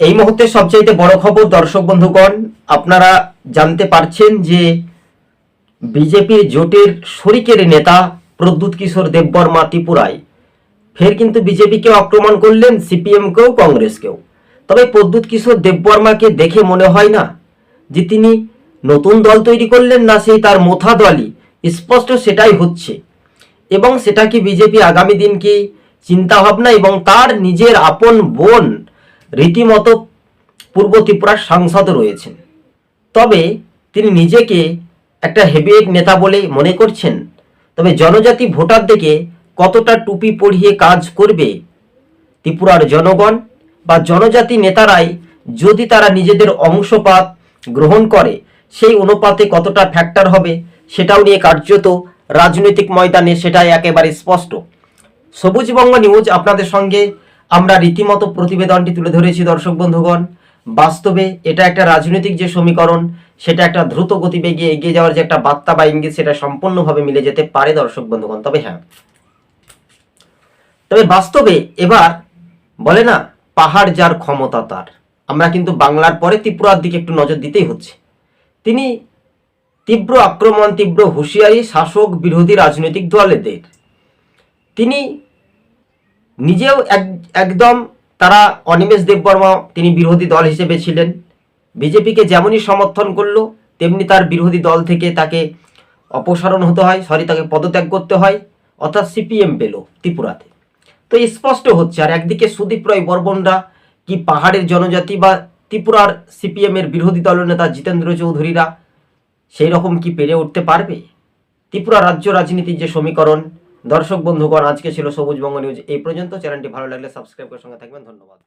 এই মুহূর্তে সবচাইতে বড় খবর, দর্শক বন্ধুগণ, আপনারা জানতে পারছেন যে বিজেপির জোটের শরিকের নেতা প্রদ্যুৎ কিশোর দেববর্মা ত্রিপুরায়। ফের কিন্তু বিজেপিকেও আক্রমণ করলেন সিপিএমকেও, কংগ্রেসকেও। তবে প্রদ্যুৎ কিশোর দেববর্মাকে দেখে মনে হয় না যে তিনি নতুন দল তৈরি করলেন না, সেই তার মোথা দলই। স্পষ্ট সেটাই হচ্ছে। এবং সেটা কি বিজেপি আগামী দিন কি চিন্তাভাবনা এবং তার নিজের আপন বোন রীতিমতো পূর্ব ত্রিপুরার সাংসদ রয়েছেন। তবে তিনি নিজেকে একটা হেভিওয়েট নেতা বলে মনে করছেন। তবে জনজাতি ভোটার থেকে কতটা টুপি পরিয়ে কাজ করবে ত্রিপুরার জনগণ বা জনজাতি নেতারাই যদি তারা নিজেদের অংশপাত গ্রহণ করে, সেই অনুপাতে কতটা ফ্যাক্টর হবে সেটাও নিয়ে কার্যত রাজনৈতিক ময়দানে সেটাই একেবারে স্পষ্ট। সবুজবঙ্গ নিউজ আপনাদের সঙ্গে আমরা রীতিমতো প্রতিবেদনটি তুলে ধরেছি, দর্শক বন্ধুগণ। বাস্তবে এটা একটা রাজনৈতিক যে সমীকরণ, সেটা একটা দ্রুত গতিবেগে এগিয়ে যাওয়ার যে একটা বার্তা বা ইঙ্গিত, সেটা সম্পূর্ণভাবে মিলে যেতে পারে, দর্শক বন্ধুগণ। তবে হ্যাঁ তবে বাস্তবে এবার বলে না, পাহাড় যার ক্ষমতা তার। আমরা কিন্তু বাংলার পরে ত্রিপুরার দিকে একটু নজর দিতেই হচ্ছে। তিনি তীব্র আক্রমণ, তীব্র হুঁশিয়ারি শাসক বিরোধী রাজনৈতিক দলেদের। তিনি নিজেও এক, একদম তারা অনিমেষ দেববর্মা, তিনি বিরোধী দল হিসেবে ছিলেন। বিজেপিকে যেমনই সমর্থন করল, তেমনি তার বিরোধী দল থেকে তাকে অপসারণ হতে হয় সরি তাকে পদত্যাগ করতে হয়, অর্থাৎ সিপিএম পেল ত্রিপুরাতে। তো স্পষ্ট হচ্ছে, আর একদিকে সুদীপ রায় বর্মনরা কি পাহাড়ের জনজাতি বা ত্রিপুরার সিপিএম এর বিরোধী দলনেতা জিতেন্দ্র চৌধুরীরা, সেই রকম কি পেরে উঠতে পারবে? ত্রিপুরা রাজ্য রাজনীতির যে সমীকরণ দর্শক বন্ধুগণ, আজকে ছিল সবুজ বঙ্গ নিউজ। এই পর্যন্ত চ্যানেলটি ভালো লাগলে সাবস্ক্রাইব করে সঙ্গে থাকবেন। ধন্যবাদ।